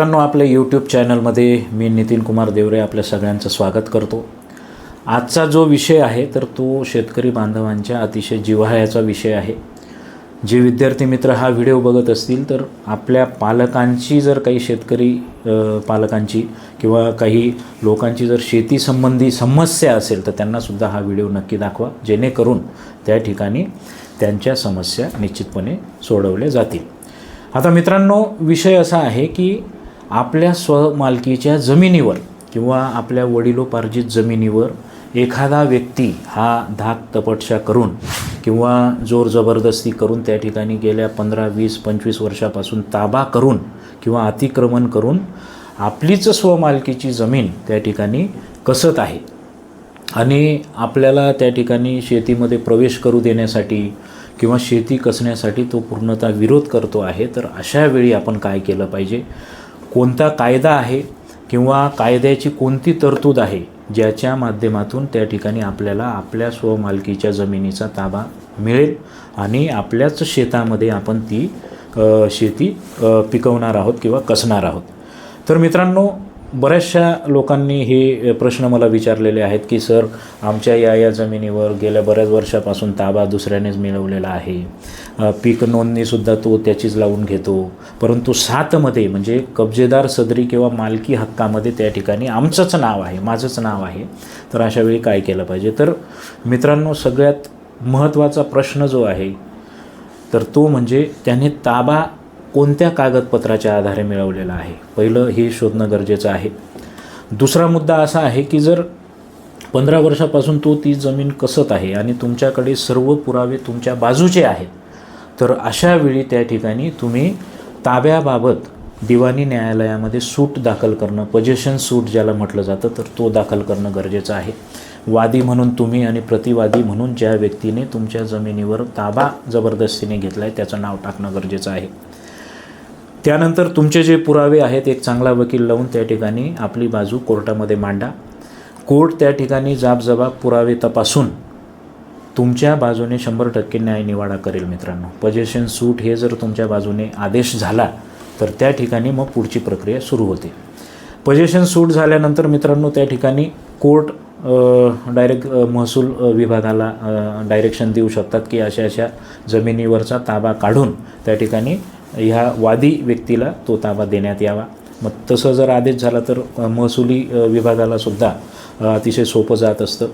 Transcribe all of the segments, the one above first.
मित्रांनो आपल्या यूट्यूब चॅनलमध्ये मी नितीन कुमार देवरे आपल्या सगळ्यांचं स्वागत करतो. आजचा जो विषय आहे तर तो शेतकरी बांधवांच्या अतिशय जिव्हाळ्याचा विषय आहे. जे विद्यार्थी मित्र हा व्हिडिओ बघत असतील तर आपल्या पालकांची जर काही शेतकरी पालकांची किंवा काही लोकांची जर शेतीसंबंधी समस्या असेल तर त्यांनासुद्धा हा व्हिडिओ नक्की दाखवा. जेणेकरून त्या ठिकाणी त्यांच्या समस्या निश्चितपणे सोडवल्या जातील. आता मित्रांनो विषय असा आहे की आपल्या स्वमालकीच्या जमिनीवर किंवा आपल्या वडिलोपार्जित जमिनीवर एखादा व्यक्ती हा धाक तपटशा करून किंवा जोर जबरदस्ती करून त्या ठिकाणी गेल्या पंधरा वीस पंचवीस वर्षापासून ताबा करून किंवा अतिक्रमण करून आपलीच स्वमालकीची जमीन त्या ठिकाणी कसत आहे आणि आपल्याला त्या ठिकाणी शेतीमध्ये प्रवेश करू देण्यासाठी किंवा शेती कसण्यासाठी तो पूर्णतः विरोध करतो आहे तर अशा वेळी आपण काय केलं पाहिजे? कोणता कायदा आहे किंवा कायद्याची कोणती तरतूद आहे ज्याच्या माध्यमातून त्या ठिकाणी आपल्याला आपल्या स्वमालकीच्या जमिनीचा ताबा मिळेल आणि आपल्याच शेतामध्ये आपण ती शेती पिकवणार आहोत किंवा कसणार आहोत. तर मित्रांनो बऱ्याचशा लोकांनी हे प्रश्न मला विचारलेले आहेत की सर आमच्या या या जमिनीवर गेल्या बऱ्याच वर्षापासून ताबा दुसऱ्यानेच मिळवलेला आहे. पीक नोंदणीसुद्धा तो त्याचीच लावून घेतो. परंतु सातमध्ये म्हणजे कब्जेदार सदरी किंवा मालकी हक्कामध्ये त्या ठिकाणी आमचंच नाव आहे माझंच नाव आहे. तर अशा वेळी काय केलं पाहिजे? तर मित्रांनो सगळ्यात महत्त्वाचा प्रश्न जो आहे तर तो म्हणजे त्याने ताबा कोणत्या कागदपत्राच्या आधारे मिळवलेला आहे? पहिलं हे शोधणं गरजेचं आहे. दुसरा मुद्दा असा आहे की जर पंधरा वर्षापासून तो ती जमीन कसत आहे आणि तुमच्याकडे सर्व पुरावे तुमच्या बाजूचे आहेत तर अशा वेळी त्या ठिकाणी तुम्ही ताब्याबाबत दिवाणी न्यायालयामध्ये सूट दाखल करणं पजेशन सूट ज्याला म्हटलं जातं तर तो दाखल करणं गरजेचं आहे. वादी म्हणून तुम्ही आणि प्रतिवादी म्हणून ज्या व्यक्तीने तुमच्या जमिनीवर ताबा जबरदस्तीने घेतला आहे त्याचं नाव टाकणं गरजेचं आहे. त्यानंतर तुमचे जे पुरावे आहेत एक चांगला वकील लावून त्या ठिकाणी आपली बाजू कोर्टामध्ये मांडा. कोर्ट त्या ठिकाणी जाबजबाब पुरावे तपासून तुमच्या बाजूने शंभर टक्के न्याय निवाडा करेल मित्रांनो. पजेशन सूट हे जर तुमच्या बाजूने आदेश झाला तर त्या ठिकाणी मग पुढची प्रक्रिया सुरू होते. पजेशन सूट झाल्यानंतर मित्रांनो त्या ठिकाणी कोर्ट डायरेक्ट महसूल विभागाला डायरेक्शन देऊ शकतात की अशा अशा जमिनीवरचा ताबा काढून त्या ठिकाणी ह्या वादी व्यक्तीला तो ताबा देण्यात यावा. मग तसं जर आदेश झाला तर महसुली विभागाला सुद्धा अतिशय सोपं जात असतं.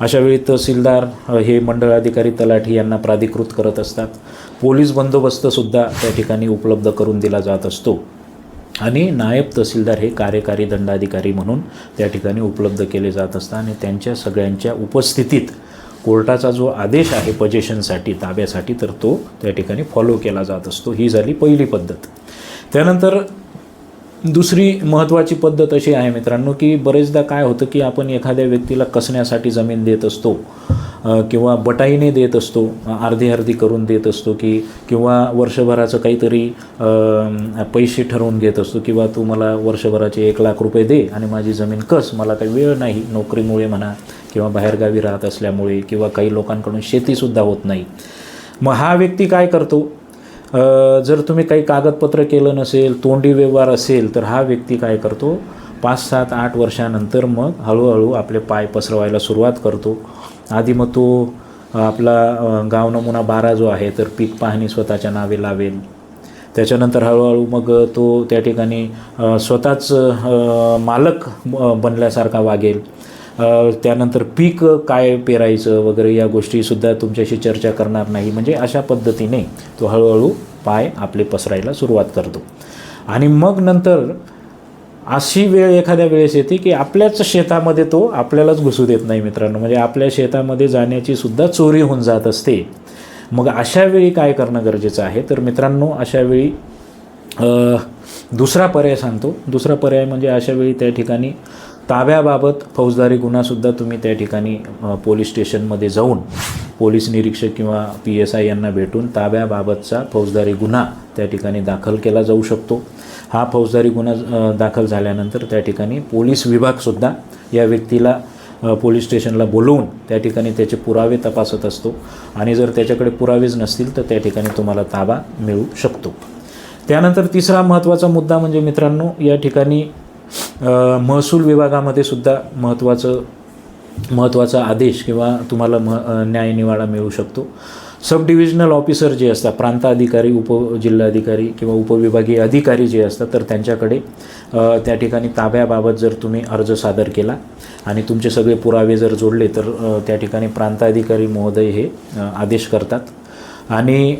अशावेळी तहसीलदार हे मंडळ अधिकारी तलाठी यांना प्राधिकृत करत असतात. पोलीस बंदोबस्तसुद्धा त्या ठिकाणी उपलब्ध करून दिला जात असतो. आणि नायब तहसीलदार हे कार्यकारी दंडाधिकारी म्हणून त्या ठिकाणी उपलब्ध केले जात असतात आणि त्यांच्या सगळ्यांच्या उपस्थितीत कोर्टाचा जो आदेश आहे पजेशनसाठी ताब्यासाठी तर तो त्या ठिकाणी फॉलो केला जात असतो. ही झाली पहिली पद्धत. त्यानंतर दुसरी महत्त्वाची पद्धत अशी आहे मित्रांनो की बरेचदा काय होतं की आपण एखाद्या व्यक्तीला कसण्यासाठी जमीन देत असतो. किंवा बटाईने देत असतो अर्धी अर्धी करून देत असतो की किंवा वर्षभराचं काहीतरी पैसे ठरवून घेत असतो किंवा तू मला वर्षभराचे एक लाख रुपये दे आणि माझी जमीन कस मला काही वेळ नाही नोकरीमुळे म्हणा किंवा बाहेरगावी राहत असल्यामुळे किंवा काही लोकांकडून शेतीसुद्धा होत नाही. मग हा व्यक्ती काय करतो? जर तुम्ही काही कागदपत्र केलं नसेल तोंडी व्यवहार असेल तर हा व्यक्ती काय करतो? पाच सात आठ वर्षानंतर मग हळूहळू आपले पाय पसरवायला सुरुवात करतो. आधी मग तो आपला गाव नमुना बारा जो आहे तर पीक पाहणी स्वतःच्या नावे लावेल. त्याच्यानंतर हळूहळू मग तो त्या ठिकाणी स्वतःच मालक बनल्यासारखा वागेल. त्यानंतर पीक काय पेरायचं वगैरे या गोष्टीसुद्धा तुमच्याशी चर्चा करणार नाही. म्हणजे अशा पद्धतीने तो हळूहळू पाय आपले पसरायला सुरुवात करतो. आणि मग नंतर अशी वेळ एखाद्या वेळेस येते की आपल्याच शेतामध्ये तो आपल्यालाच घुसू देत नाही मित्रांनो. म्हणजे आपल्या शेतामध्ये जाण्याची सुद्धा चोरी होऊन जात असते. मग अशा वेळी काय करणं गरजेचं आहे? तर मित्रांनो अशा वेळी दुसरा पर्याय सांगतो. दुसरा पर्याय म्हणजे अशा वेळी त्या ठिकाणी ताब्याबाबत फौजदारी गुन्हासुद्धा तुम्ही त्या ठिकाणी पोलीस स्टेशनमध्ये जाऊन पोलीस निरीक्षक किंवा पी एस आय यांना भेटून ताब्याबाबतचा फौजदारी गुन्हा त्या ठिकाणी दाखल केला जाऊ शकतो. हा फौजदारी गुन्हा दाखल झाल्यानंतर त्या ठिकाणी पोलीस विभागसुद्धा या व्यक्तीला पोलीस स्टेशनला बोलवून त्या ठिकाणी त्याचे पुरावे तपासत असतो. आणि जर त्याच्याकडे पुरावेच नसतील तर त्या ठिकाणी तुम्हाला ताबा मिळू शकतो. त्यानंतर तिसरा महत्त्वाचा मुद्दा म्हणजे मित्रांनो या ठिकाणी महसूल विभागामध्ये सुद्धा महत्त्वाचं महत्त्वाचा आदेश किंवा तुम्हाला म न्यायनिवाडा मिळू शकतो. सब डिव्हिजनल ऑफिसर जे असतात प्रांताधिकारी उप जिल्हाधिकारी किंवा उपविभागीय अधिकारी जे असतात तर त्यांच्याकडे त्या ठिकाणी ताब्याबाबत जर तुम्ही अर्ज सादर केला आणि तुमचे सगळे पुरावे जर जोडले तर त्या ठिकाणी प्रांताधिकारी महोदय हे आदेश करतात. आणि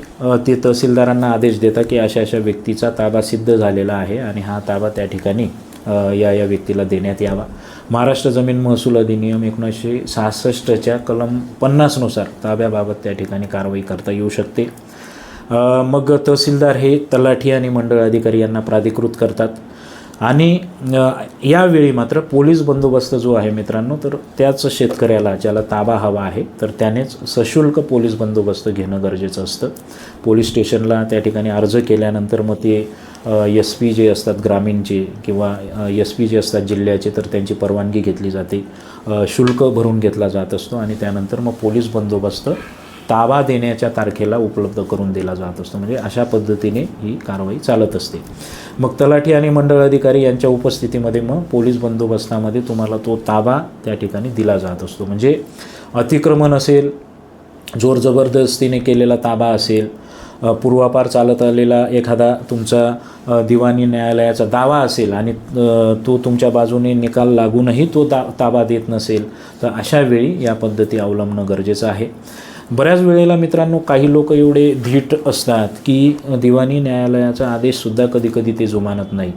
ते तहसीलदारांना आदेश देतात की अशा अशा व्यक्तीचा ताबा सिद्ध झालेला आहे आणि हा ताबा त्या ठिकाणी या या व्यक्तीला देण्यात यावा. महाराष्ट्र जमीन महसूल अधिनियम एकोणीसशे सहासष्टच्या कलम पन्नासनुसार ताब्याबाबत त्या ठिकाणी कारवाई करता येऊ शकते. मग तहसीलदार हे तलाठी आणि मंडळ अधिकारी यांना प्राधिकृत करतात. आणि यावेळी मात्र पोलीस बंदोबस्त जो आहे मित्रांनो तर त्याच शेतकऱ्याला ज्याला ताबा हवा आहे तर त्यानेच सशुल्क पोलीस बंदोबस्त घेणं गरजेचं असतं. पोलीस स्टेशनला त्या ठिकाणी अर्ज केल्यानंतर मग ते एस पी जे असतात ग्रामीणचे किंवा एस पी जे असतात जिल्ह्याचे तर त्यांची परवानगी घेतली जाते. शुल्क भरून घेतला जात असतो आणि त्यानंतर मग पोलीस बंदोबस्त ताबा देण्याच्या तारखेला उपलब्ध करून दिला जात असतो. म्हणजे अशा पद्धतीने ही कारवाई चालत असते. मग तलाठी आणि मंडळ अधिकारी यांच्या उपस्थितीमध्ये मग पोलीस बंदोबस्तामध्ये तुम्हाला तो ताबा त्या ठिकाणी दिला जात असतो. म्हणजे अतिक्रमण असेल जोर जबरदस्तीने केलेला ताबा असेल पूर्वापार चालत आलेला एखादा तुमचा दिवाणी न्यायालयाचा दावा असेल आणि तो तुमच्या बाजूने निकाल लागूनही तो दा ताबा देत नसेल तर अशा वेळी या पद्धती अवलंबणं गरजेचं आहे. बऱ्याच वेळेला मित्रांनो काही लोक एवढे धीट असतात की दिवाणी न्यायालयाचा आदेशसुद्धा कधीकधी ते जुमानत नाही.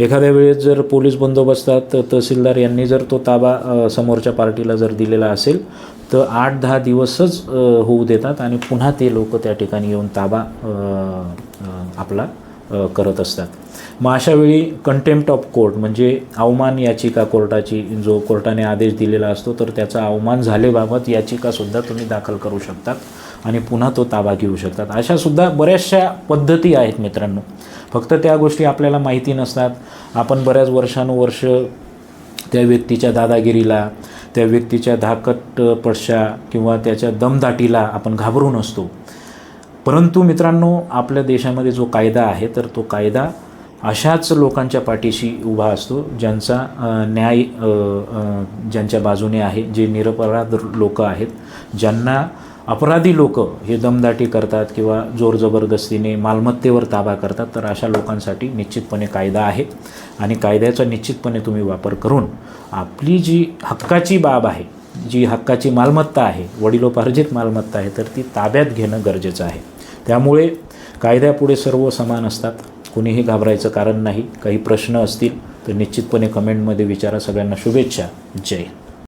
एखाद्या वेळेस जर पोलीस बंदोबस्तात तहसीलदार यांनी जर तो ताबा समोरच्या पार्टीला जर दिलेला असेल तर आठ दहा दिवसच होऊ देतात आणि पुन्हा ते लोक त्या ठिकाणी येऊन ताबा आपला करत असतात. मग अशावेळी कंटेम्प्ट ऑफ कोर्ट म्हणजे अवमान याचिका कोर्टाची जो कोर्टाने आदेश दिलेला असतो तर त्याचा अवमान झालेबाबत याचिकासुद्धा तुम्ही दाखल करू शकतात आणि पुन्हा तो ताबा घेऊ शकतात. अशासुद्धा बऱ्याचशा पद्धती आहेत मित्रांनो. फक्त त्या गोष्टी आपल्याला माहिती नसतात. आपण बऱ्याच वर्षानुवर्ष त्या व्यक्तीच्या दादागिरीला त्या व्यक्तीच्या धाकटपशा किंवा त्याच्या दमदाटीला आपण घाबरून असतो परंतु मित्रांनो आपल्या देशामध्ये जो कायदा आहे तर तो कायदा अशाच लोकांच्या पाठीशी उभा असतो ज्यांचा न्याय ज्यांच्या बाजूने आहे जे निरपराध लोक आहेत ज्यांना अपराधी लोक हे दमदाटी करतात किंवा जोर जबरदस्तीने मालमत्तेवर ताबा करतात तर अशा लोकांसाठी निश्चितपणे कायदा आहे. आणि कायद्याचा निश्चितपणे तुम्ही वापर करून आपली जी हक्काची बाब आहे जी हक्काची मालमत्ता आहे वडिलोपार्जित मालमत्ता आहे तर ती ताब्यात घेणं गरजेचं आहे. त्यामुळे कायद्यापुढे सर्व समान असतात. कुणीही घाबरायचं कारण नाही. काही प्रश्न असतील तर निश्चितपणे कमेंटमध्ये विचारा. सगळ्यांना शुभेच्छा. जय